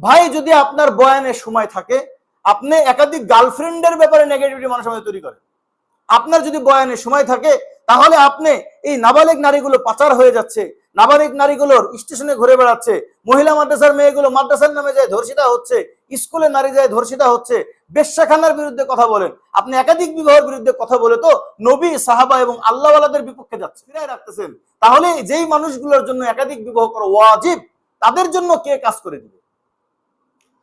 ভাই, যদি আপনার বয়ানের সময় থাকে, আপনি একাধিক গার্লফ্রেন্ডের ব্যাপারে নেগেটিভিটি মানুষের মধ্যে তৈরি করেন। আপনার যদি বয়ানের সময় থাকে, তাহলে আপনি এই নাবালিক নারীগুলো পাচার হয়ে যাচ্ছে, নাবালিক নারীগুলোর স্টেশনে ঘুরে বেড়াচ্ছে, মহিলা মাদ্রাসার মেয়েগুলো মাদ্রাসার নামে যায় ধর্ষিতা হচ্ছে, স্কুলে নারী যায় ধর্ষিতা হচ্ছে, বেশ্যাখানার বিরুদ্ধে কথা বলেন। আপনি একাধিক বিবাহের বিরুদ্ধে কথা বলে তো নবী, সাহাবা এবং আল্লাহওয়ালাদের বিপক্ষে যাচ্ছে ফিরাই রাখতেছেন। তাহলে যেই মানুষগুলোর জন্য একাধিক বিবাহ করা ওয়াজিব, তাদের জন্য কে কাজ করে দিবে?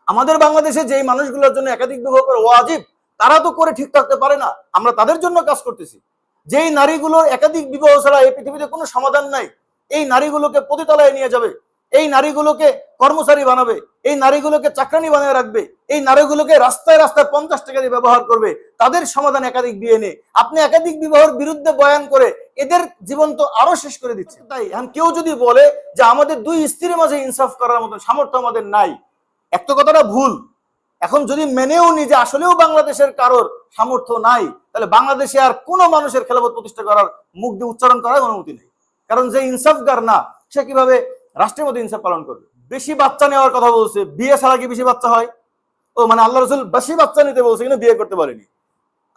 আমাদের বাংলাদেশে যেই মানুষগুলোর জন্য একাধিক বিবাহ করা ওয়াজিব, তারা তো করে ঠিক থাকতে পারে না। আমরা তাদের জন্য কাজ করতেছি। যেই নারীগুলোর একাধিক বিবাহ ছাড়া এই পৃথিবীতে কোনো সমাধান নাই, এই নারীগুলোকে প্রতিতলায় নিয়ে যাবে, এই নারীগুলোকে কর্মচারী বানাবে, এই নারীগুলোকে চাকরানি বানিয়ে রাখবে, এই নারীগুলোকে রাস্তায় রাস্তায় পঞ্চাশ টাকা দিয়ে ব্যবহার করবে, তাদের সমাধান একাধিক বিয়ে নিয়ে আপনি একাধিক বিবাহের বিরুদ্ধে বয়ান করে এদের জীবন তো আরও শেষ করে দিচ্ছে। তাই, এখন কেউ যদি বলে যে আমাদের দুই স্ত্রীর মাঝে ইনসাফ করার মতো সামর্থ্য আমাদের নাই একটা কথাটা ভুল। এখন যদি মেনেও নি যে আসলেও বাংলাদেশের কারোর সামর্থ্য নাই, তাহলে বাংলাদেশে আর কোনো মানুষের খেলাপথ প্রতিষ্ঠা করার মুখ দিয়ে উচ্চারণ করার অনুমতি নেই। কারণ যে ইনসাফগার না, সে কীভাবে রাষ্ট্রের মধ্যে ইনসাফ পালন করবে? বেশি বাচ্চা নেওয়ার কথা বলছে, বিয়ে ছাড়া কি বেশি বাচ্চা হয়? ও মানে আল্লাহ রসুল বেশি বাচ্চা নিতে বলছে কিন্তু বিয়ে করতে পারেনি।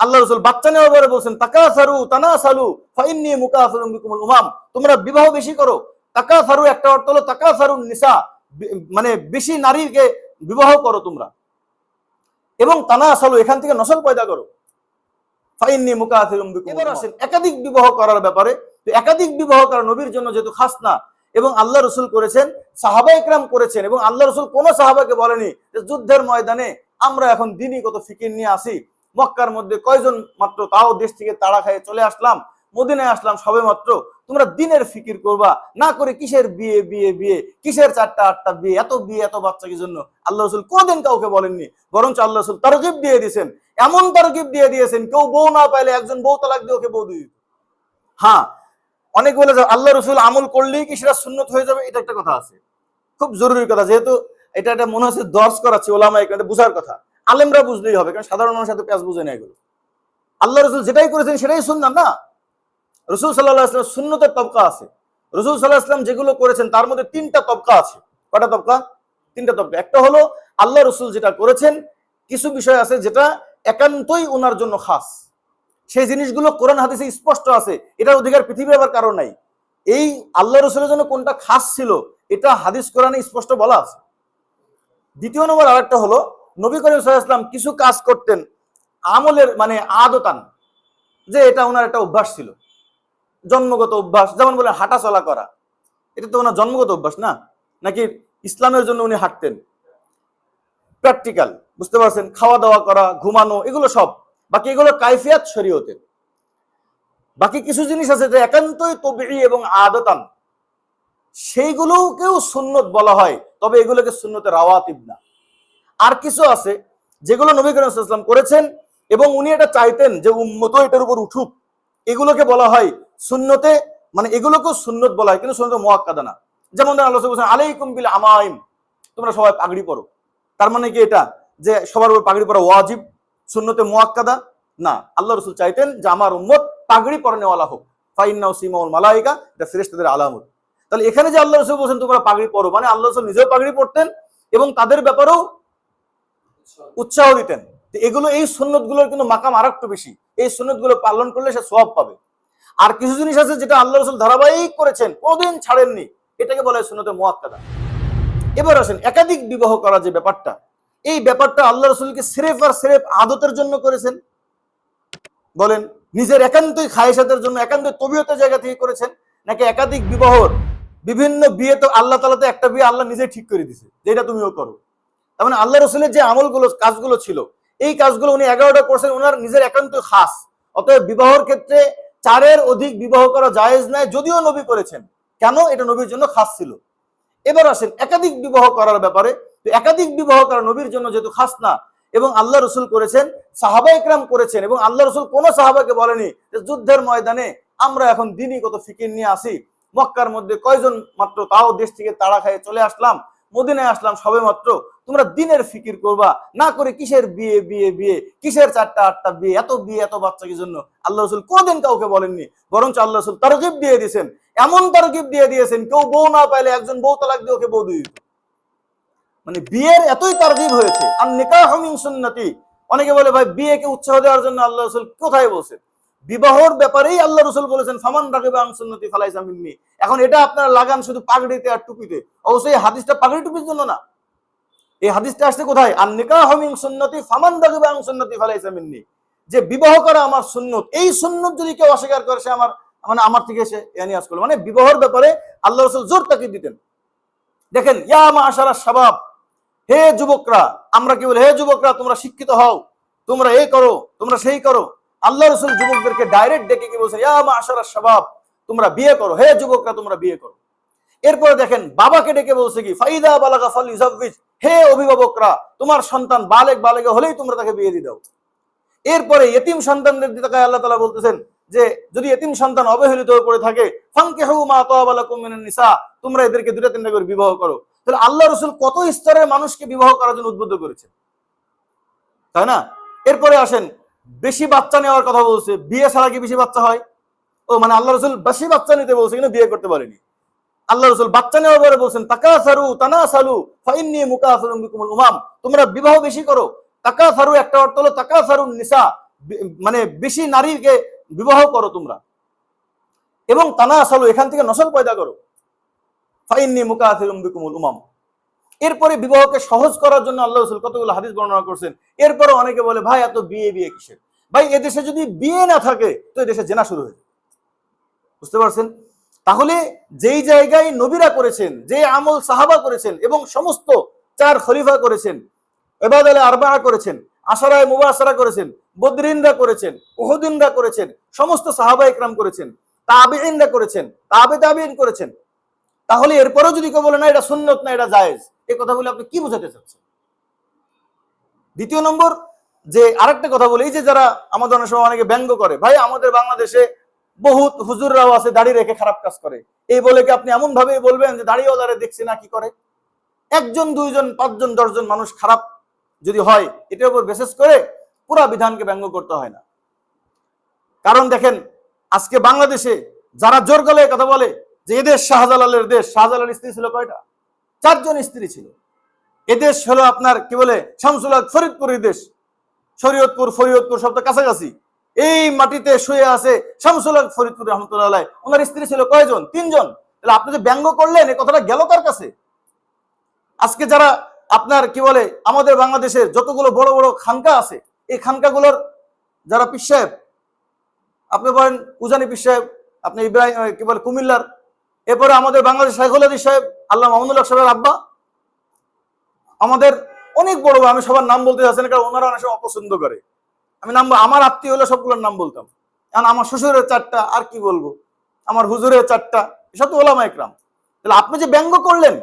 আল্লাহ রসুল বাচ্চা নেওয়ার পরে বলছেন তাকা সারু তানা সালু ফাইন্নি মুকাফিরুম বিকুমুল উমাম। তোমরা বিবাহ বেশি করো। তাকা সারু একটা অর্থ হলো তাকা সারু নিসা মানে বেশি নারীকে বিবাহ করো তোমরা। এবং তানা সালু এখান থেকে নসল পয়দা করো। ফাইন্নি মুকাফিরুম বিকুম এবার আসেন। একাধিক বিবাহ করার ব্যাপারে তো একাধিক বিবাহ করা নবীর জন্য যেহেতু খাস না এবং আল্লাহ রসুল করেছেন সাহাবা ইকরাম করেছেন এবং আল্লাহ রসুল কোন সাহাবাকে বলেনি যে যুদ্ধের ময়দানে আমরা এখন দিনই কত ফিকির নিয়ে আসি। মক্কার মধ্যে কয়জন মাত্র তাও দেশ থেকে তাড়া খাইয়ে চলে আসলাম মদিনায় আসলাম সবে মাত্র তোমরা দিনের ফিকির করবা, না করে কিসের বিয়ে বিয়ে বিয়ে? কিসের চারটা, আটটা বিয়ে? এত বিয়ে, এত বাচ্চা কি জন্য? আল্লাহ রসুল কোনদিন কাউকে বলেননি। বরঞ্চ আল্লাহ রসুল তারকিব দিয়ে দিয়েছেন। এমন তারকিব দিয়ে দিয়েছেন, কেউ বউ না পাইলে একজন বউ তালাক দিয়ে ওকে বউ দিয়ে হ্যাঁ অনেক বলে যে আল্লাহ রসুল আমল করলেই কি সেটা সুন্নত হয়ে যাবে? এটা একটা কথা আছে। খুব জরুরি কথা, যেহেতু এটা একটা মনে হচ্ছে দর্শ করাচ্ছে ওলামা এখানে বুঝার কথা। আলেমরা বুঝলেই হবে, কারণ সাধারণ মানুষের সাথে পেঁয়াজ বুঝে না এগুলো। আল্লাহ রসুল যেটাই করেছেন সেটাই শুনলাম না? রসুল সাল্লাহ আসলাম শূন্যতের তবকা আছে। রসুল সাল্লাহ আসলাম যেগুলো করেছেন, তার মধ্যে তিনটা তবকা আছে। কটা তবকা? তিনটা তবকা। একটা হলো, আল্লাহ রসুল যেটা করেছেন, কিছু বিষয় আছে যেটা একান্তই ওনার জন্য খাস। সেই জিনিসগুলো কোরআন হাদিসে স্পষ্ট আছে, এটার অধিকার পৃথিবী আবার কারও নাই। এই আল্লাহ রসুলের জন্য কোনটা খাস ছিল, এটা হাদিস কোরআনে স্পষ্ট বলা আছে। দ্বিতীয় নম্বর আরেকটা হলো, নবী করিম সাল্লাম কিছু কাজ করতেন আমলের মানে আদতান, যে এটা ওনার একটা অভ্যাস ছিল। জন্মগত অভ্যাস, যেমন বলে হাঁটা চলা করা। এটা তো ওনার জন্মগত অভ্যাস না? নাকি ইসলামের জন্য উনি হাঁটতেন? প্র্যাকটিক্যাল বুঝতে পারছেন? খাওয়া দাওয়া করা, ঘুমানো, এগুলো সব। বাকি এগুলো কাইফিয়াত শরীয়তের। বাকি কিছু জিনিস আছে যে একান্তই তবি এবং আদতান। সেইগুলোকেও সুন্নত বলা হয়, তবে এগুলোকে সুন্নতের রাওয়াতিব না। আর কিছু আছে যেগুলো নবী করিম ওয়াসাল্লাম করেছেন এবং উনি এটা চাইতেন যে উম্মত এটার উপর উঠুক। এগুলোকে বলা হয় সুন্নতে মানে এগুলোকেও সুন্নত বলা হয়, কিন্তু সুন্নত মোয়াক্কাদা না। যেমন ধরেন আল্লাহ বলছেন, আলাইকুম আমাইম। তোমরা সবাই পাগড়ি পরো। তার মানে কি এটা? যে সবার উপর পাগড়ি পরা ওয়াজিব, সুন্নতে মোয়াক্কাদা না। আল্লাহ রসুল চাইতেন যে আমার উম্মত পাগড়ি পরনেওয়ালা হোক। সিমাউল মালাইকা, এটা আলামত। তাহলে এখানে যে আল্লাহ রসুল বলছেন, তোমরা পাগড়ি পরো। মানে আল্লাহ রসুল নিজেও পাগড়ি পরতেন এবং তাদের ব্যাপারেও উৎসাহ দিতেন। এগুলো, এই সুন্নতগুলোর কিন্তু মাকাম আর একটু বেশি। এই সুন্নতগুলো পালন করলে সে সব পাবে। আর কিছু জিনিস আছে যেটা আল্লাহ রসুল ধারাবাহিক করেছেন, কোনোদিন ছাড়েননি। এটাকে বলা হয় সুন্নতে মোয়াক্কাদা এবার আসেন, একাধিক বিবাহ করা যে ব্যাপারটা, এই ব্যাপারটা আল্লাহ রসুলকে সিরেফ আর সিরেফ আদতের জন্য করেছেন। বলেন, নিজের একান্তই খায়েসাতের জন্য একান্ত তবিয়তের জায়গা থেকে করেছেন, নাকি একাধিক বিবাহর বিভিন্ন বিয়ে তো আল্লাহ তালাতে একটা বিয়ে আল্লাহ নিজেই ঠিক করে দিছে যেটা তুমিও করো। তার মানে আল্লাহ রসুলের যে আমলগুলো, কাজগুলো ছিল, এই কাজগুলো উনি এগারোটা করছেন ওনার নিজের একান্ত খাস। অতএব বিবাহর ক্ষেত্রে চারের অধিক বিবাহ করা জায়েজ নাই, যদিও নবী করেছেন। কেন? এটা নবীর জন্য খাস ছিল। এবার আসেন, একাধিক বিবাহ করার ব্যাপারে। একাধিক বিবাহ করা নবীর জন্য যেহেতু খাস না, এবং আল্লাহ রসুল করেছেন, সাহাবা ইকরাম করেছেন, এবং আল্লাহ রসুল কোন সাহাবাকে বলেনি যে যুদ্ধের ময়দানে আমরা এখন দিনই কত ফিকির নিয়ে আসি। মক্কার মধ্যে কয়জন মাত্র তাও দেশ থেকে তাড়া খাইয়ে চলে আসলাম, মদিনায় আসলাম সবে মাত্র। তোমরা দিনের ফিকির করবা, না করে কিসের বিয়ে বিয়ে বিয়ে? কিসের চারটা, আটটা বিয়ে? এত বিয়ে, এত বাচ্চা কি জন্য আল্লাহ রসুল কোনদিন কাউকে বলেননি। বরঞ্চ আল্লাহ রসুল তারকিব দিয়ে দিয়েছেন। এমন তারকিব দিয়ে দিয়েছেন, কেউ বউ না পাইলে একজন বউ তালাক দিয়ে ওকে বউ দিয়ে মানে বিয়ের এতই তারগিব হয়েছে। আর নিকাহ মিন সুন্নতি। অনেকে বলে, ভাই, বিয়েকে উৎসাহ দেওয়ার জন্য আল্লাহ রসুল কোথায় বলছেন বিবাহর ব্যাপারেই আল্লাহ রসুল বলেছেন, ফামান রাগিবা আন সুন্নতি ফালাইসা মিন্নি। এখন এটা আপনারা লাগান শুধু পাগড়িতে আর টুপিতে। অবশ্যই হাদিসটা পাগড়ি টুপির জন্য না। এই হাদিসটা আসছে কোথায়? আর নিকাহ মিন সুন্নতি, ফামান রাগিবা আন সুন্নতি ফালাইসা মিন্নি। যে বিবাহ করা আমার সুন্নত, এই সুন্নত যদি কেউ অস্বীকার করে, সে আমার মানে আমার থেকে সে ইয়ানিয়াস করল মানে বিবাহর ব্যাপারে আল্লাহ রসুল জোর তাকে দিতেন। দেখেন, ইয়া মা আশারা শাবাব, হে যুবকরা, আমরা কি বলি, হে যুবকরা, তোমরা শিক্ষিত হও, তোমরা এই করো, তোমরা সেই করো। আল্লাহ রসুল যুবকদেরকে ডাইরেক্ট ডেকে কি বলছে ইয়া মা আশারা শাবাব, তোমরা বিয়ে করো। হে যুবকরা, তোমরা বিয়ে করো। এরপরে দেখেন বাবাকে ডেকে বলছে কি, ফাইদা বালাগা ফাল ইউজাবিজ হে অভিভাবকরা, তোমার সন্তান বালেক বালেকে হলেই তোমরা তাকে বিয়ে দিয়ে দাও। এরপরে এতিম সন্তানদের দিকে আল্লাহ তালা বলতেছেন যে, যদি এতিম সন্তান অবহেলিত হয়ে পড়ে থাকে ফাঙ্কে হু মা নিসা, তোমরা এদেরকে দুটা তিনটা করে বিবাহ করো। তাহলে আল্লাহ রসুল কত স্তরের মানুষকে বিবাহ করার জন্য উদ্বুদ্ধ করেছেন? তাই না? এরপরে আসেন, বেশি বাচ্চা নেওয়ার কথা বলছে, বিয়ে ছাড়া কি বেশি বাচ্চা হয়? ও মানে আল্লাহ রসুল বেশি বাচ্চা নিতে বলছে, কিন্তু বিয়ে করতে পারেনি। আল্লাহ রসুল বাচ্চা নেওয়ার পরে বলছেন তাকা সারু তানা সালু ফাইন্নি মুকাফিরুম বিকুমুল উমাম। তোমরা বিবাহ বেশি করো। তাকা সারু একটা অর্থ হলো তাকা সারু নিসা মানে বেশি নারীকে বিবাহ করো তোমরা। এবং তানা সালু এখান থেকে নসল পয়দা করো। ফাইন্নি মুকাফিরুম বিকুমুল উমাম। এরপরে বিবাহকে সহজ করার জন্য আল্লাহ রসুল কতগুলো হাদিস বর্ণনা করছেন। এরপরে অনেকে বলে, ভাই, এত বিয়ে বিয়ে কিসের? ভাই এদেশে যদি বিয়ে না থাকে, তো এদেশে জেনা শুরু হয়ে বুঝতে পারছেন? তাহলে যেই জায়গায় নবীরা করেছেন যে আমল সাহাবা করেছেন এবং সমস্ত চার খলিফা করেছেন এবাদ আলী আরবা করেছেন, আশারায় মুবাসারা করেছেন, বদরিনরা করেছেন, উহুদিনরা করেছেন, সমস্ত সাহাবা ইকরাম করেছেন তাবিইনরা করেছেন, তাবে তাবিইন করেছেন। তাহলে এরপরেও যদি কেউ বলে, না, এটা সুন্নত, না, এটা জায়েজ এই কথা বলে আপনি কি বোঝাতে চাচ্ছেন? দ্বিতীয় নম্বর, যে আরেকটা কথা বলি যে যারা আমাদের অনেক সময় অনেকে ব্যঙ্গ করে, ভাই, আমাদের বাংলাদেশে বহুত হুজুররাও আছে, দাড়ি রেখে খারাপ কাজ করে। এই বলে কি আপনি এমন ভাবে বলবেন যে দাড়িওয়ালারে দেখছি না কি করে? একজন, দুইজন, পাঁচজন, দশজন মানুষ খারাপ যদি হয়, এটার উপর বিশেষ করে পুরা বিধানকে ব্যঙ্গ করতে হয় না। কারণ দেখেন, আজকে বাংলাদেশে যারা জোর গলে কথা বলে যে এদেশ শাহজালালের দেশ, শাহজালালের স্ত্রী ছিল কয়টা? চারজন স্ত্রী ছিল। এদেশ হলো আপনার কি বলে, শামসুল হক ফরিদপুরের দেশ, শরীয়তপুর ফরিদপুর সব তো কাছাকাছি। এই মাটিতে শুয়ে আছে শামসুল ফরিদপুর রহমতুল্লাহ। ওনার স্ত্রী ছিল কয়জন? তিনজন। তাহলে আপনি যে ব্যঙ্গ করলেন এই কথাটা গেল কার কাছে? আজকে যারা আপনার কি বলে, আমাদের বাংলাদেশের যতগুলো বড় বড় খানকা আছে, এই খানকাগুলোর যারা পীর সাহেব, আপনি বলেন উজানি পীর সাহেব, আপনি ইব্রাহিম কি বলে, কুমিল্লার, এরপরে আমাদের বাংলাদেশ শাইখুল হাদিস সাহেব, আল্লাহ মাহমুদুল্লাহ সাহেবের আব্বা। আমাদের অনেক বড়, আমি সবার নাম বলতে যাচ্ছি না, কারণ ওনারা অনেক সময় অপছন্দ করে। আমি নাম আমার আত্মীয় হলে সবগুলোর নাম বলতাম। কারণ আমার শ্বশুরের চারটা, আর কি বলব? আমার হুজুরের চারটা, এসব তো ওলামা একরাম। তাহলে আপনি যে ব্যঙ্গ করলেন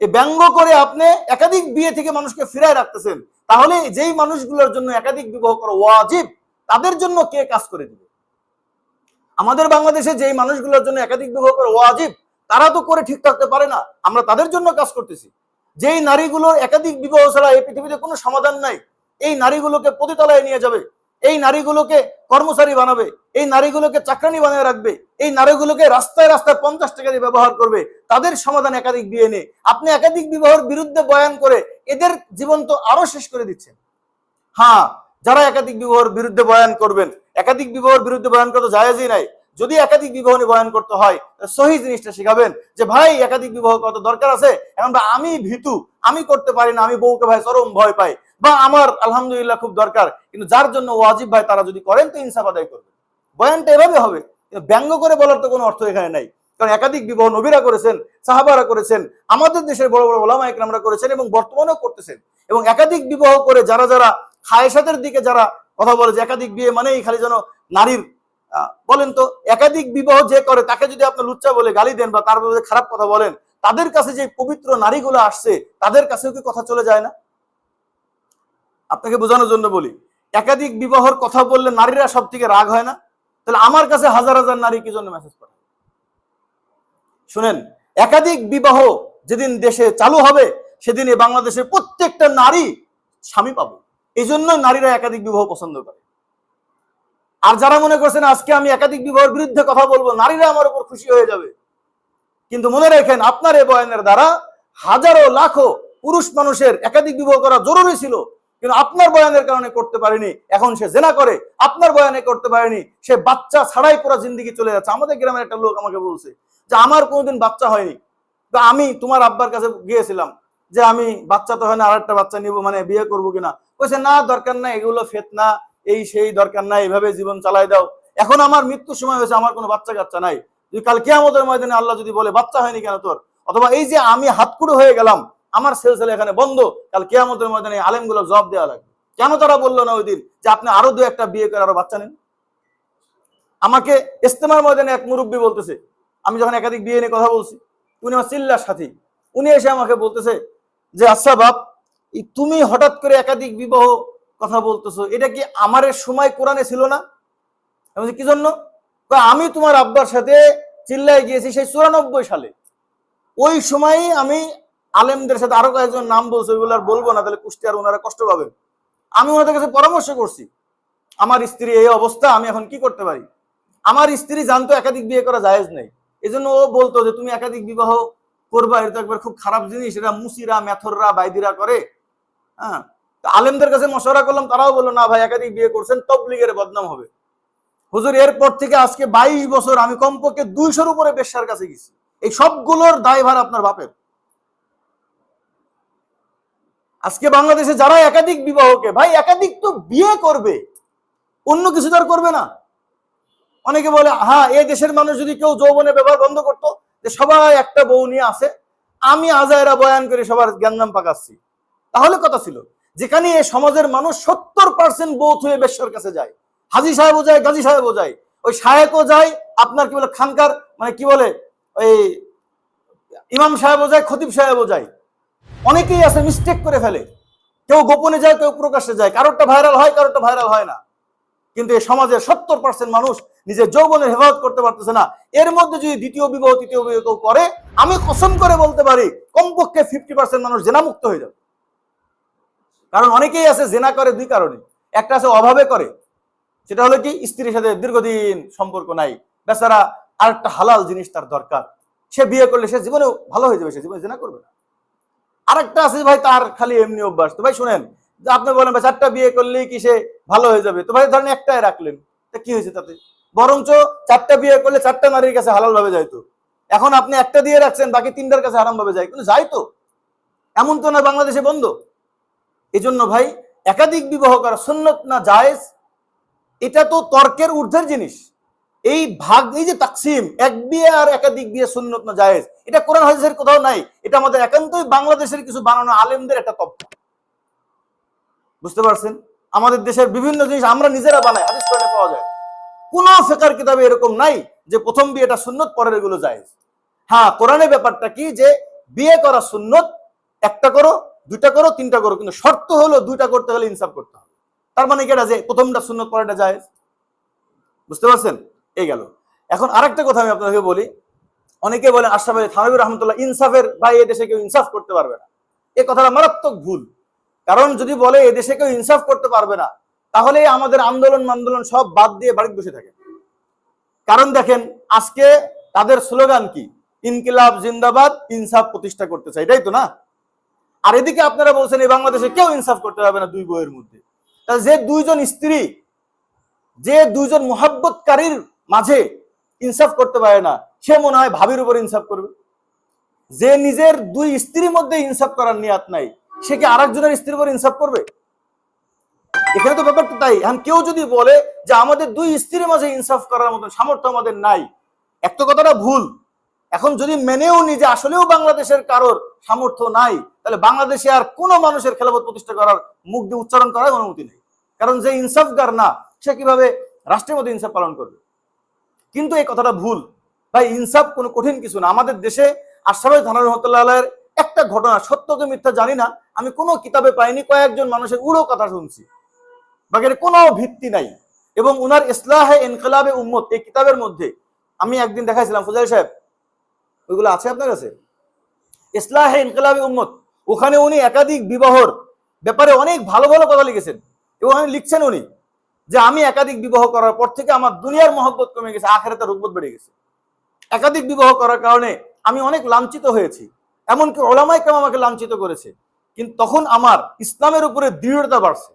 এই ব্যঙ্গ করে আপনি একাধিক বিয়ে থেকে মানুষকে ফিরায় রাখতেছেন, তাহলে যেই মানুষগুলোর জন্য একাধিক বিবাহ করা ওয়াজিব, তাদের জন্য কে কাজ করে দিবে? আমাদের বাংলাদেশে যেই মানুষগুলোর জন্য একাধিক বিবাহ করা ওয়াজিব, তারা তো করে ঠিক থাকতে পারে না। আমরা তাদের জন্য কাজ করতেছি। যেই নারীগুলোর একাধিক বিবাহ ছাড়া এই পৃথিবীতে কোনো সমাধান নাই এই নারীগুলোকে পতিতলায় নিয়ে যাবে, এই নারীগুলোকে কর্মচারী বানাবে, এই নারীগুলোকে চাকরানি বানিয়ে রাখবে, এই নারীগুলোকে রাস্তায় রাস্তায় পঞ্চাশ টাকা দিয়ে ব্যবহার করবে, তাদের সমাধান একাধিক বিয়ে নিয়ে আপনি একাধিক বিবাহের বিরুদ্ধে বয়ান করে এদের জীবন তো আরও শেষ করে দিচ্ছেন। হ্যাঁ যারা একাধিক বিবাহের বিরুদ্ধে বয়ান করবেন, একাধিক বিবাহের বিরুদ্ধে বয়ান করা জায়েজই নাই। যদি একাধিক বিবাহ নিয়ে বয়ান করতে হয় সহি জিনিসটা শিখাবেন যে, ভাই, একাধিক বিবাহ কত দরকার আছে। এখন আমি ভীতু, আমি করতে পারি না, আমি বউকে ভাই চরম ভয় পাই। বা আমার আলহামদুলিল্লাহ খুব দরকার, কিন্তু যার জন্য ওয়াজিব ভাই তারা যদি করেন তো ইনসাফ আদায় করবে। বয়ানটা এভাবে হবে ব্যঙ্গ করে বলার তো কোনো অর্থ এখানে নাই। কারণ একাধিক বিবাহ নবীরা করেছেন, সাহাবারা করেছেন, আমাদের দেশের বড় বড় ওলামা একরামরা করেছেন এবং বর্তমানেও করতেছেন। এবং একাধিক বিবাহ করে যারা যারা খায়সাতের দিকে যারা কথা বলে যে একাধিক বিয়ে মানেই খালি যেন নারীর বলেন তো, একাধিক বিবাহ যে করে তাকে যদি আপনি লুচ্চা বলে গালি দেন বা তার খারাপ কথা বলেন, তাদের কাছে যে পবিত্র নারীগুলো আসছে, তাদের কাছেও কি কথা চলে যায় না? আপনাকে বোঝানোর জন্য বলি, একাধিক বিবাহর কথা বললে নারীরা সব থেকে রাগ হয় না? তাহলে আমার কাছে হাজার হাজার নারী কি জন্য মেসেজ পাঠায়? শুনেন, একাধিক বিবাহ যেদিন দেশে চালু হবে, সেদিন এই বাংলাদেশের প্রত্যেকটা নারী স্বামী পাবে। এই জন্য নারীরা একাধিক বিবাহ পছন্দ করে। আর যারা মনে করছেন আজকে আমি একাধিক বিবাহের বিরুদ্ধে কথা বলব, নারীরা আমার উপর খুশি হয়ে যাবে। কিন্তু মনে রাখেন, আপনার এই বয়ানের দ্বারা হাজারো, লাখো পুরুষ মানুষের একাধিক বিবাহ করা জরুরি ছিল। কিন্তু আপনার বয়ানের কারণে করতে পারেনি, এখন সে জেনা করে, আপনার বয়ানে করতে পারেনি, সে বাচ্চা ছাড়াই পুরো জিন্দগি চলে যাচ্ছে। আমাদের গ্রামের একটা লোক আমাকে বলছে যে, আমার কোনোদিন বাচ্চা হয়নি। তো আমি তোমার আব্বার কাছে গিয়েছিলাম যে, আমি বাচ্চা তো হয় না আর একটা বাচ্চা নিব মানে বিয়ে করব কিনা? বলছে, না, দরকার নাই, এগুলো ফেতনা, এই সেই দরকার নাই, এভাবে জীবন চালাই দাও। এখন আমার মৃত্যুর সময় হয়েছে, আমার কোনো বাচ্চা কাচ্চা নাই। যদি কাল কেয়ামতের ময়দানে আল্লাহ যদি বলে, বাচ্চা হয়নি কেন তোর? অথবা এই যে আমি হাতকুড়ো হয়ে গেলাম আমার সেলসেল এখানে বন্ধ কাল কেয়ামতের ময়দানে আলেমগুলো জবাব দেওয়া লাগবে। কেন তারা বলল না ওই দিন যে আপনি আরও দু একটা বিয়ে করে আরও বাচ্চা নেন? আমাকে ইস্তেমার ময়দানে এক মুরব্বী বলতেছে, আমি যখন একাধিক বিয়ে নিয়ে কথা বলছি, উনি আমার চিল্লার সাথী। উনি এসে আমাকে বলতেছে যে আচ্ছা বাপ তুমি হঠাৎ করে একাধিক বিবাহ কথা বলতেছো, এটা কি আমার সময় কোরআনে ছিল না? আমি কি জন্য? আমি তোমার আব্বার সাথে চিল্লায় গিয়েছি সেই চুরানব্বই সালে। ওই সময়ই আমি আলেমদের সাথে আরও কয়েকজন নাম বলছে ওইগুলো আর বলব না, তাহলে কুষ্টিয়ার ওনারা কষ্ট পাবেন। আমি ওনাদের কাছে পরামর্শ করছি, আমার স্ত্রী এই অবস্থা, আমি এখন কি করতে পারি? আমার স্ত্রী জানতো একাধিক বিয়ে করা জায়েজ নেই। এজন্য ও বলতো যে, তুমি একাধিক বিবাহ করবা, এটা একবার খুব খারাপ জিনিস, এটা মুসিরা, মেথররা, বাইদিরা করে। হ্যাঁ আলেমদের কাছে মশওয়ারা করলাম, তারাও বলল, না ভাই, একাধিক বিয়ে করছেন, তবলিগের বদনাম হবে। হুজুর, এরপর থেকে আজকে বাইশ বছর আমি কমপক্ষে দুইশোর উপরে বেশ্যার কাছে গেছি। এই সবগুলোর দায়ভার আপনার বাপের। আজকে বাংলাদেশে যারা একাধিক বিবাহকে, ভাই, একাধিক তো বিয়ে করবে, অন্য কিছু তো আর করবে না। অনেকে বলে হ্যাঁ এই দেশের মানুষ যদি কেউ যৌবনে ব্যবহার বন্ধ করতো, যে সবাই একটা বউ নিয়ে আসে, আমি আজায়রা বয়ান করে সবার জ্ঞানদাম পাকাচ্ছি। তাহলে কথা ছিল, যেখানে এই সমাজের মানুষ সত্তর পার্সেন্ট বোধ হয়ে বেশ্যার কাছে যায়। হাজি সাহেবও যায়, গাজী সাহেবও যায়। ওই সাহেবও যায়, আপনার কি বলে, খানকার মানে কি বলে, ওই ইমাম সাহেবও যায়, খতিব সাহেবও যায়। অনেকেই আছে মিস্টেক করে ফেলে। কেউ গোপনে যায়, কেউ প্রকাশ্যে যায়। কারোরটা ভাইরাল হয়, কারোরটা ভাইরাল হয় না। কিন্তু এই সমাজের সত্তর পার্সেন্ট মানুষ নিজের যৌবনের হেফাজত করতে পারতেছে না। এর মধ্যে যদি দ্বিতীয় বিবাহ, তৃতীয় বিবাহ কেউ করে, আমি কসম করে বলতে পারি, কমপক্ষে ফিফটি পার্সেন্ট মানুষ জেনামুক্ত হয়ে যাবে। কারণ অনেকেই আছে, জেনা করে দুই কারণে। একটা আছে, অভাবে করে। সেটা হলো কি, স্ত্রীর সাথে দীর্ঘদিন সম্পর্ক নাই। বেচারা আর একটা হালাল জিনিস তার দরকার। সে বিয়ে করলে সে জীবনে ভালো হয়ে যাবে, সে জীবনে জেনা করবে না। আরেকটা আছে ভাই তার খালি এমনি অভ্যাস। তো ভাই শুনেন, যে আপনি বলেন, ভাই, চারটা বিয়ে করলে কি সে ভালো হয়ে যাবে? তো ভাই ধরেন একটাই রাখলেন, তা কি হয়েছে তাতে? বরঞ্চ চারটা বিয়ে করলে চারটা নারীর কাছে হালাল ভাবে যাইতো এখন আপনি একটা দিয়ে রাখছেন, বাকি তিনটার কাছে আরাম ভাবে যায়। কিন্তু যাইতো এমন তো না বাংলাদেশে বন্ধ। এজন্য ভাই একাধিক বিবাহ করা সুন্নত না জায়েজ, এটা তো তর্কের ঊর্ধ্বের জিনিস। এই ভাগ, এই যে তাকসিম, এক বিয়ে আর একাধিক বিয়ে সুন্নত না জায়েজ, এটা কোরআন হাদিসের কোথাও নাই। এটা আমাদের একান্তই বাংলাদেশের কিছু বানানো আলেমদের একটা তত্ত্ব বুঝতে পারছেন? আমাদের দেশের বিভিন্ন জিনিস আমরা নিজেরা বানাই, হাদিস কোরআনে পাওয়া যায়। কোন ফেকার কিতাবে এরকম নাই যে প্রথম বিয়েটা সুন্নত, পরের এগুলো জায়েজ। হ্যাঁ কোরআনের ব্যাপারটা কি যে বিয়ে করা সুন্নত, একটা করো, দুইটা করো, তিনটা করো, কিন্তু শর্ত হলো দুইটা করতে হলে ইনসাফ করতে হবে। তার মানে কি এটা যে প্রথমটা সুন্নত, পরেরটা জায়েজ? বুঝতে পারছেন? এই গেল। এখন আরেকটা কথা আমি আপনাকে বলি। অনেকে বলেন আশরাফ আলী থানবী রহমতুল্লাহ ইনসাফের ভাই দেশে কেউ ইনসাফ করতে পারবে না। এ কথাটা মারাত্মক ভুল। কারণ যদি বলে দেশে কেউ ইনসাফ করতে পারবে না, তাহলে আমাদের আন্দোলন আন্দোলন সব বাদ দিয়ে বাড়িতে বসে থাকে। কারণ দেখেন, আজকে তাদের স্লোগান কি? ইনকিলাব জিন্দাবাদ, ইনসাফ প্রতিষ্ঠা করতে চাই। এটাই তো না? আর এদিকে আপনারা বলছেন, এই বাংলাদেশে কেউ ইনসাফ করতে পারবে না দুই বইয়ের মধ্যে। তাহলে যে দুইজন স্ত্রী, যে দুইজন মোহাব্বতকারীর মাঝে ইনসাফ করতে পারে না, সে মনে হয় ভাবির উপর ইনসাফ করবে। যে নিজের দুই স্ত্রীর মধ্যে ইনসাফ করার নিয়াত নাই, সে কি আরেকজনের স্ত্রীর উপর ইনসাফ করবে? এখানে তো ব্যাপারটা তাই। এখন কেউ যদি বলে যে আমাদের দুই স্ত্রীর মাঝে ইনসাফ করার মতো সামর্থ্য আমাদের নাই একটা কথাটা ভুল। এখন যদি মেনেও নি যে আসলেও বাংলাদেশের কারোর সামর্থ্য নাই, তাহলে বাংলাদেশে আর কোনো মানুষের খেলাফত প্রতিষ্ঠা করার মুখ দিয়ে উচ্চারণ করার অনুমতি নেই। কারণ যে ইনসাফগার না, সে কীভাবে রাষ্ট্রের মধ্যে ইনসাফ পালন করবে? কিন্তু এই কথাটা ভুল। ভাই, ইনসাফ কোনো কঠিন কিছু না। আমাদের দেশে আশরাফ থানা রহমতুল্লাহ একটা ঘটনা সত্যকে মিথ্যা জানি না। আমি কোনো কিতাবে পাইনি, কয়েকজন মানুষের উড়ো কথা শুনছি। বাকি কোনো ভিত্তি নাই। এবং উনার ইসলাহে ইনকলাবে উম্মত, এই কিতাবের মধ্যে, আমি একদিন দেখাইছিলাম ফুজাই সাহেব, ওইগুলো আছে আপনার কাছে? ইসলাহে ইনকলাবে উম্মত, ওখানে উনি একাধিক বিবাহর ব্যাপারে অনেক ভালো ভালো কথা লিখেছেন। এবং লিখছেন উনি যে আমি একাধিক বিবাহ করার পর থেকে আমার দুনিয়ার মহব্বত কমে গেছে আখেরাতে রুকবত বেড়ে গেছে। একাধিক বিবাহ করার কারণে আমি অনেক লাঞ্ছিত হয়েছি। এমনকি ওলামাই কেম আমাকে লাঞ্ছিত করেছে। কিন্তু তখন আমার ইসলামের উপরে দৃঢ়তা বাড়ছে।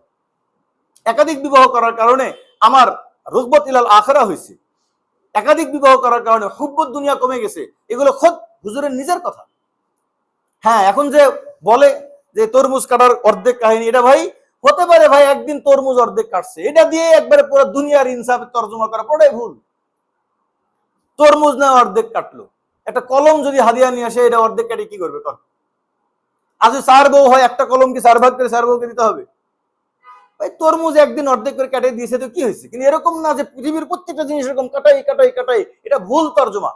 একাধিক বিবাহ করার কারণে আমার রুকবত ইলাল আখরা হয়েছে। একাধিক বিবাহ করার কারণে হুব্বত দুনিয়া কমে গেছে। এগুলো খোদ হুজুরের নিজের কথা। হ্যাঁ এখন যে বলে যে তরমুজ কাটার অর্ধেক কাহিনী, এটা ভাই হতে পারে ভাই একদিন তরমুজ অর্ধেক কাটছে। এটা দিয়ে একবারে পুরো দুনিয়ার ইনসাফে তর্জমা করা, পড়াই ভুল। তরমুজ না, অর্ধেক কাটলো। একটা কলম যদি হাদিয়া নিয়ে আসে, এটা অর্ধেক কাটে কি করবে? কর। আজ চার বউ হয়, একটা কলম কি চার ভাগ করে চার বউকে দিতে হবে? ভাই, তরমুজ একদিন অর্ধেক করে কাটাই দিয়েছে তো কি হয়েছে? কিন্তু এরকম না যে পৃথিবীর প্রত্যেকটা জিনিস এরকম কাটাই কাটাই কাটাই, এটা ভুল তর্জমা।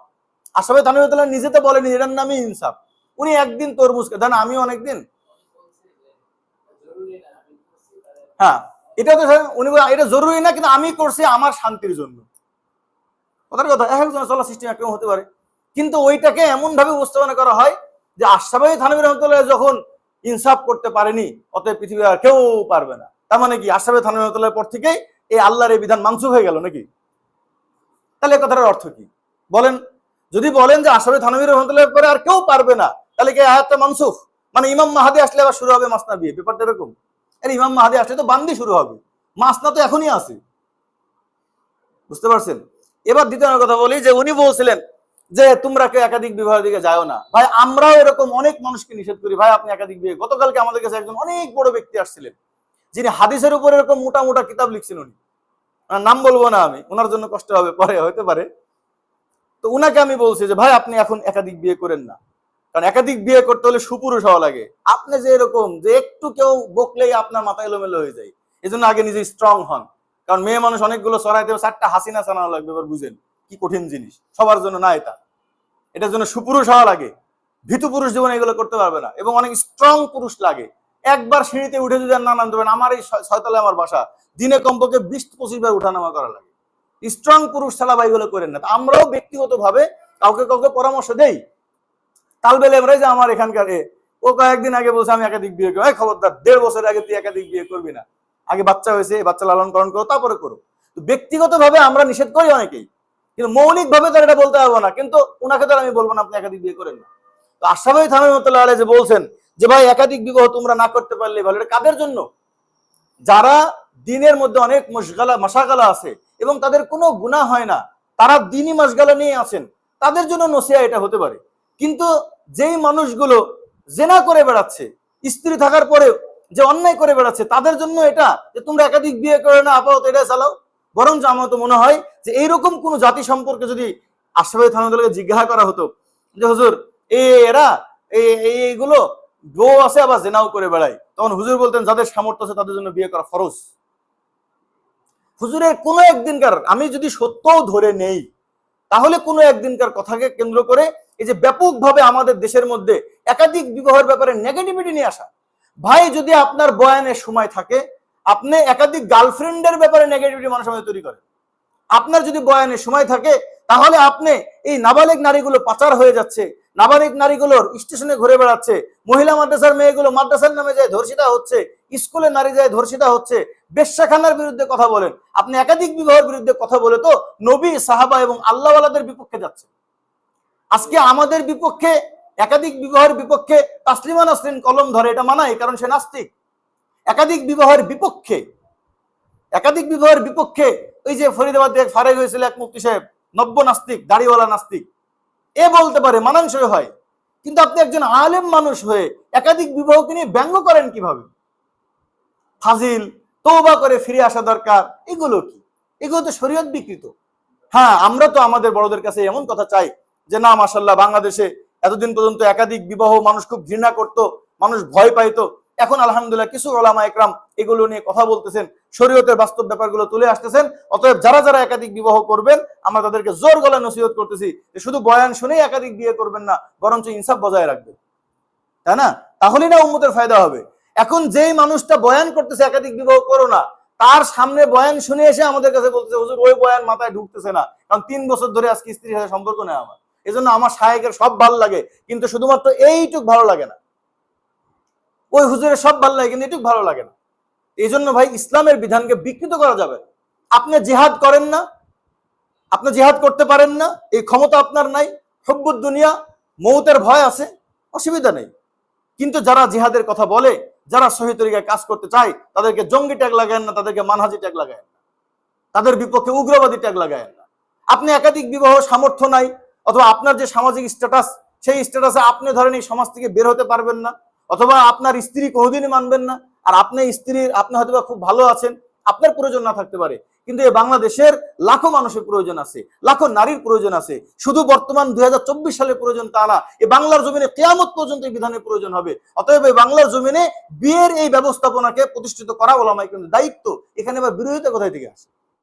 আসামে তানিউদ্দাল্লাহ নিজে তো বলেনি এটার নামই ইনসাফ। উনি একদিন তরমুজ দেন আমিও অনেকদিন হ্যাঁ এটা তো উনি এটা জরুরি না, কিন্তু আমি করছি আমার শান্তির জন্য। কথার কথা, এক একজনের চলার সিস্টেম একরকম হতে পারে। কিন্তু ওইটাকে এমন ভাবে উপস্থাপনা করা হয় যে আশরাফি থানবী রহমতুল্লাহ যখন ইনসাফ করতে পারেনি, অতএব পৃথিবীর আর কেউ পারবে না। তার মানে কি আশরাফি থানবী রহমতুল্লাহ পর থেকেই এই আল্লাহর এই বিধান মাংসুক হয়ে গেল নাকি? তাহলে কথাটার অর্থ কি? বলেন, যদি বলেন যে আশরাফি থানবী রহমতুল্লাহ পরে আর কেউ পারবে না, তাহলে কি আয়াতটা মানসুখ? মানে ইমাম মাহাদি আসলে আবার শুরু হবে মাসনা বিয়ে ব্যাপারটা এরকম? এর ইমাম মাহাদি আসলে তো বান্দি শুরু হবে। মাসনা তো এখনই আছে। বুঝতে পারছেন? এবার দ্বিতীয় কথা বলি, যে উনি বলছিলেন যে, তোমরা কেউ একাধিক বিবাহের দিকে যাও না। ভাই, আমরাও এরকম অনেক মানুষকে নিষেধ করি। ভাই, আপনি একাধিক বিয়ে, গতকালকে আমাদের কাছে একজন অনেক বড় ব্যক্তি আসছিলেন, যিনি হাদিসের উপর এরকম মোটা মোটা কিতাব লিখছেন উনি। নাম বলব না আমি, ওনার জন্য কষ্ট হবে, পরে হতে পারে। তো উনাকে আমি বলছি যে, ভাই, আপনি এখন একাধিক বিয়ে করেন না। কারণ একাধিক বিয়ে করতে হলে সুপুরুষ হওয়া লাগে। আপনি যে এরকম যে একটু কেউ বকলেই আপনার মাথা এলোমেলো হয়ে যায়। এই জন্য আগে নিজে স্ট্রং হন। কারণ মেয়ে মানুষ অনেকগুলো সরাইতে চারটা হাসিনা চালানো লাগবে এবার বুঝেন। কি কঠিন জিনিস। সবার জন্য না এটা। এটার জন্য সুপুরুষ হওয়া লাগে। ভীতু পুরুষ জীবনে এগুলো করতে পারবে না। এবং অনেক স্ট্রং পুরুষ লাগে। একবার সিঁড়িতে উঠে যদি আর না নামতে পারেন, আমার এই ছয়- ছয়তলায় আমার বাসা। দিনে কমপক্ষে বিশ পঁচিশ বার উঠানামা করা লাগে। স্ট্রং পুরুষ ছাড়া বা এগুলো করেন না। আমরাও ব্যক্তিগতভাবে কাউকে কাউকে পরামর্শ দেই। তালবেলে যে আমার এখানকার এ, ও কয়েকদিন আগে বলছে আমি একাধিক বিয়ে করব। খবরদার দেড় বছর আগে তুই একাধিক বিয়ে করবি না। আগে বাচ্চা হয়েছে বাচ্চা লালন পালন করো তারপরে করো। তো ব্যক্তিগতভাবে আমরা নিষেধ করি অনেকেই। কিন্তু মৌলিক ভাবে তার এটা বলতে পারব না। কিন্তু ওনাকে তো আমি বলব না আপনি একাধিক বিয়ে করেন না। তো আশাবাই থামের মতো যে বলছেন যে ভাই একাধিক বিবাহ তোমরা না করতে পারলে ভালো। এটা কাদের জন্য? যারা দিনের মধ্যে অনেক মশগালা মশাগালা আছে এবং তাদের কোনো গুণা হয় না তারা দিনই মশগালা নিয়ে আছেন। তাদের জন্য নসিয়া এটা হতে পারে। কিন্তু যেই মানুষগুলো জেনা করে বেড়াচ্ছে, স্ত্রী থাকার পরে যে অন্যায় করে বেড়াচ্ছে, তাদের জন্য এটা যে তোমরা একাধিক বিয়ে করে না আপাতত এটা চালাও। বরং আমার তো মনে হয় যে এইরকম কোন জাতি সম্পর্কে যদি আশাবাদী থানাগুলোকে জিজ্ঞাসা করা হতো যে, হুজুর এরা এই এই- এইগুলো বউ আছে আবার জেনাও করে বেড়ায়। তখন হুজুর বলতেন, যাদের সামর্থ্য আছে তাদের জন্য বিয়ে করা ফরজ। হুজুরের কোনো একদিনকার, আমি যদি সত্যও ধরে নেই, তাহলে কোনো একদিনকার কথাকে কেন্দ্র করে এই যে ব্যাপকভাবে আমাদের দেশের মধ্যে একাধিক বিবাহের ব্যাপারে নেগেটিভিটি নিয়ে আসা। ভাই, যদি আপনার বয়ানের সময় থাকে, আপনি একাধিক গার্লফ্রেন্ডের ব্যাপারে নেগেটিভিটি মানুষ আমাদের তৈরি করে আপনার যদি বয়ানের সময় থাকে, তাহলে আপনি এই নাবালিক নারীগুলো পাচার হয়ে যাচ্ছে, নাবালিক নারীগুলোর স্টেশনে ঘুরে বেড়াচ্ছে, মহিলা মাদ্রাসার মেয়েগুলো মাদ্রাসার নামে যায় ধর্ষিতা হচ্ছে, স্কুলে নারী যায় ধর্ষিতা হচ্ছে, বেশ্যাখানার বিরুদ্ধে কথা বলেন। আপনি একাধিক বিবাহের বিরুদ্ধে কথা বলে তো নবী, সাহাবা এবং আল্লাহওয়ালাদের বিপক্ষে যাচ্ছে আজকে আমাদের বিপক্ষে, একাধিক বিবাহের বিপক্ষে তাসলিমা নাসরিন কলম ধরে এটা মানায়, কারণ সে নাস্তিক। একাধিক বিবাহের বিপক্ষে, একাধিক বিবাহের বিপক্ষে ওই যে ফরিদাবাদ ফারেক হয়েছিল এক মুক্তি সাহেব, নব্য নাস্তিক, দাড়িওয়ালা নাস্তিক। এ বলতে পারে মানানসই হয়। কিন্তু আপনি একজন আলেম মানুষ হয়ে একাধিক বিবাহকে নিয়ে ব্যঙ্গ করেন কীভাবে? ফাজিল তৌবা করে ফিরে আসা দরকার, এগুলো কি? এগুলো তো শরীয়ত বিকৃত। হ্যাঁ আমরা তো আমাদের বড়দের কাছে এমন কথা চাই যে না মাসাল্লাহ বাংলাদেশে এতদিন পর্যন্ত একাধিক বিবাহ মানুষ খুব ঘৃণা করত, মানুষ ভয় পাইতো। এখন আলহামদুলিল্লাহ কিছু ওলামা একরাম এগুলো নিয়ে কথা বলতেছেন, শরীয়তের বাস্তব ব্যাপারগুলো তুলে আসতেছেন। অতএব যারা যারা একাধিক বিবাহ করবেন, আমরা তাদেরকে জোর গলায় নসিহত করতেছি যে শুধু বয়ান শুনেই একাধিক বিয়ে করবেন না, বরঞ্চ ইনসাফ বজায় রাখবেন। তাই না? তাহলেই না উম্মতের ফায়দা হবে। এখন যেই মানুষটা বয়ান করতেছে, একাধিক বিবাহ করো না, তার সামনে বয়ান শুনে এসে আমাদের কাছে বলতেছে, হুজুর, ওই বয়ান মাথায় ঢুকতেছে না। কারণ তিন বছর ধরে আজকে স্ত্রীর সাথে সম্পর্ক নেই আমার। এজন্য আমার সাহেকের সব ভালো লাগে, কিন্তু শুধুমাত্র এইটুক ভালো লাগে না। ওই হুজুরের সব ভালো লাগে, কিন্তু এটুক ভালো লাগে না। এই জন্য ভাই ইসলামের বিধানকে বিকৃত করা যাবে। আপনি জিহাদ করেন না, আপনি জিহাদ করতে পারেন না, এই ক্ষমতা আপনার নাই, হব্বুদ দুনিয়া, মৌতের ভয় আছে, অসুবিধা নেই। কিন্তু যারা জিহাদের কথা বলে, যারা শহীদ তরিকায় কাজ করতে চায়, তাদেরকে জঙ্গি ট্যাগ লাগায় না, তাদেরকে মানহাজি ট্যাগ লাগায় না। তাদের বিপক্ষে উগ্রবাদী ট্যাগ লাগায় না। আপনি একাধিক বিবাহ সামর্থ্য নাই অথবা আপনার যে সামাজিক স্ট্যাটাস সেই স্ট্যাটাসে আপনি ধরেন এই সমাজ থেকে বের হতে পারবেন না, অথবা আপনার স্ত্রী কোনোদিনই মানবেন না, আর আপনি স্ত্রীর আপনি হয়তো খুব ভালো আছেন, আপনার প্রয়োজন না থাকতে পারে। কিন্তু এই বাংলাদেশের লাখো মানুষের প্রয়োজন আছে, লাখো নারীর প্রয়োজন আছে। শুধু বর্তমান দুই সালের প্রয়োজন তা না এই বাংলার জমিনে কেয়ামত পর্যন্ত এই বিধানের প্রয়োজন হবে। অতএব এই বাংলার জমিনে বিয়ের এই ব্যবস্থাপনাকে প্রতিষ্ঠিত করা বলা ওলামাই কিন্তু দায়িত্ব। এখানে আবার বিরোধিতা কোথায় থেকে আসে?